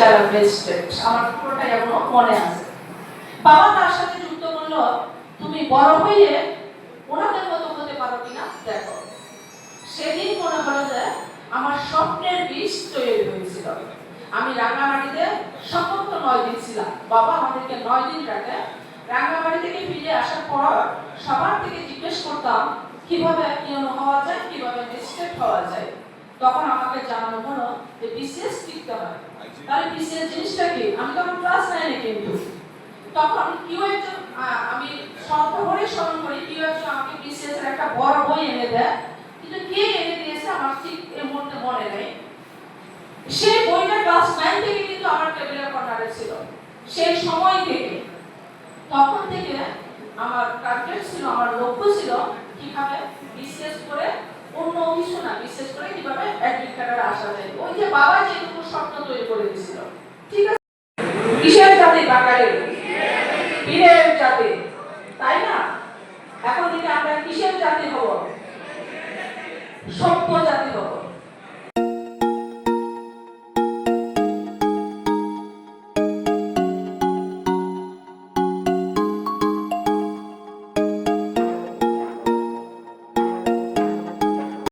যারা বেস্টেড আমার পুরোটাই এখনও মনে আছে। বাবা তার সাথে যুক্ত করল তুমি বড় হয়ে ওনাদের মতো হতে পারো কিনা দেখো। সেদিন মনে হলো যে আমার স্বপ্নের বীজ তৈরি হয়েছিল। আমি রাঙামাটিতে সম্পর্ক নয় দিন ছিলাম। বাবা আমাদেরকে নয় দিন রাখে রাঙামাটি থেকে ফিরে আসার পর সবার থেকে জিজ্ঞেস করতাম, কীভাবে পিয়ন হওয়া যায়? কীভাবে ম্যাজিস্ট্রেট হওয়া যায়? তখন আমাকে জানানো হলো যে বিসিএস শিখতে হয় তাহলে বিসিএস জিনিসটা কি? আমি তখন ক্লাস নাইনে কিন্তু তখন কেউ একজন আমি সর্বপরে স্মরণ করি, কেউ একজন আমাকে এর একটা বড় বই এনে দেয়। কিন্তু কে এনে দিয়েছে আমার ঠিক এই মুহূর্তে মনে নেই। সেই বইটা ক্লাস নাইন থেকে কিন্তু আমার টেবিলের কর্নারে ছিল। সেই সময় থেকে। তখন থেকে আমার টার্গেট ছিল, আমার লক্ষ্য ছিল কীভাবে বিশেষ করে অন্য কিছু না বিশেষ করে এক কোটি টাকার আশা নেই। ওই যে বাবা যেটুকু স্বপ্ন তৈরি করে দিয়েছিল। ঠিক আছে? কিসের জাতি? বাঙালি পীরের জাতি। তাই না? এখন থেকে আমরা কিসের জাতি হব? সভ্য জাতি হব।